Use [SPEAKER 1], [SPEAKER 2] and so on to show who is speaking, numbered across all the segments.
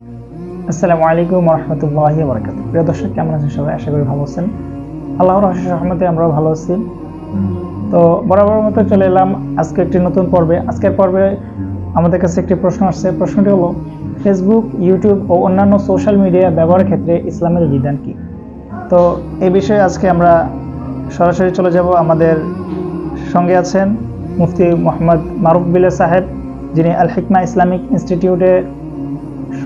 [SPEAKER 1] আসসালামু আলাইকুম রহমতুল্লাহ বরকাত প্রিয় দর্শক, কেমন আছেন সবাই? আশা করি ভালো আছেন। আল্লাহর অশেষ রহমতে আমরাও ভালো আছি। তো বরাবর মতো চলে এলাম আজকে একটি নতুন পর্বে। আজকের পর্বে আমাদের কাছে একটি প্রশ্ন আসছে। প্রশ্নটি হলো ফেসবুক ইউটিউব ও অন্যান্য সোশ্যাল মিডিয়া ব্যবহারের ক্ষেত্রে ইসলামের বিধান কি? তো এই বিষয়ে আজকে আমরা সরাসরি চলে যাব। আমাদের সঙ্গে আছেন মুফতি মোহাম্মদ মারুফ বিল্লা সাহেব, যিনি আল হিকমা ইসলামিক ইনস্টিটিউটে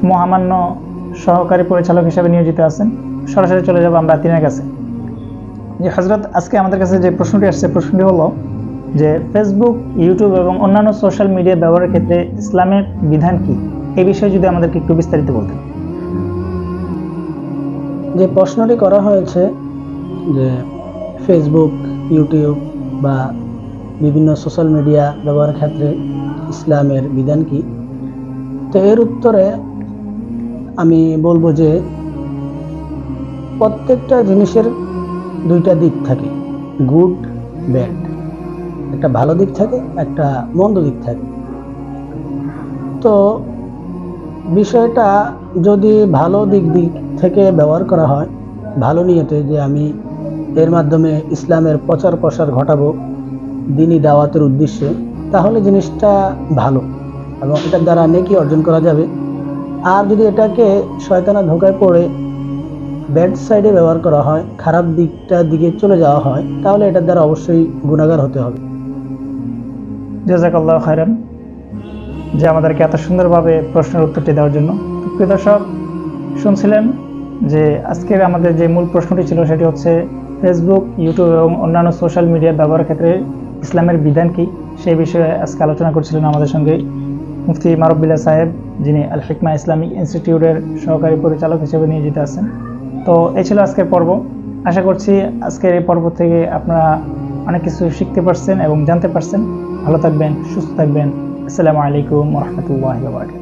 [SPEAKER 1] মহামান্য সহকারী পরিচালক হিসেবে নিয়োজিত আছেন। সরাসরি চলে যাব আমরা তিনের কাছে। যে হজরত আজকে আমাদের কাছে যে প্রশ্নটি আসছে, প্রশ্নটি হলো যে ফেসবুক ইউটিউব এবং অন্যান্য সোশ্যাল মিডিয়া ব্যবহারের ক্ষেত্রে ইসলামের বিধান কি? এই বিষয়ে যদি আমাদেরকে একটু বিস্তারিত বলতেন।
[SPEAKER 2] যে প্রশ্নটি করা হয়েছে যে ফেসবুক ইউটিউব বা বিভিন্ন সোশ্যাল মিডিয়া ব্যবহারের ক্ষেত্রে ইসলামের বিধান কি? তো এর উত্তরে আমি বলব যে প্রত্যেকটা জিনিসের দুইটা দিক থাকে গুড ব্যাড একটা ভালো দিক থাকে, একটা মন্দ দিক থাকে। তো বিষয়টা যদি ভালো দিক দিক থেকে ব্যবহার করা হয়, ভালো নিয়তে যে আমি এর মাধ্যমে ইসলামের প্রচার প্রসার ঘটাবো, দিনই দাওয়াতের উদ্দেশ্যে, তাহলে জিনিসটা ভালো এবং এটার দ্বারা নেকি অর্জন করা যাবে। আর যদি এটাকে শয়তানা ধোকায় পড়ে ব্যাড সাইডে ব্যবহার করা হয়, খারাপ দিকটার দিকে চলে যাওয়া হয়, তাহলে এটার দ্বারা অবশ্যই গুণাগার হতে হবে।
[SPEAKER 1] জাজাকাল্লাহ খায়রান, যে আমাদেরকে এত সুন্দরভাবে প্রশ্নের উত্তরটি দেওয়ার জন্য। প্রিয় দর্শক, শুনছিলেন যে আজকের আমাদের যে মূল প্রশ্নটি ছিল, সেটি হচ্ছে ফেসবুক ইউটিউব এবং অন্যান্য সোশ্যাল মিডিয়া ব্যবহারের ক্ষেত্রে ইসলামের বিধান কি? সেই বিষয়ে আজকে আলোচনা করছিলেন আমাদের সঙ্গে মুফতি মারব্বিল্লা সাহেব, যিনি আল হিকমা ইসলামিক ইনস্টিটিউটের সহকারী পরিচালক হিসেবে নিয়োজিত আছেন। তো এই ছিল আজকের পর্ব। আশা করছি আজকের এই পর্ব থেকে আপনারা অনেক কিছু শিখতে পারছেন এবং জানতে পারছেন। ভালো থাকবেন, সুস্থ থাকবেন। আসসালামু আলাইকুম রহমতুল্লাহ বারকাত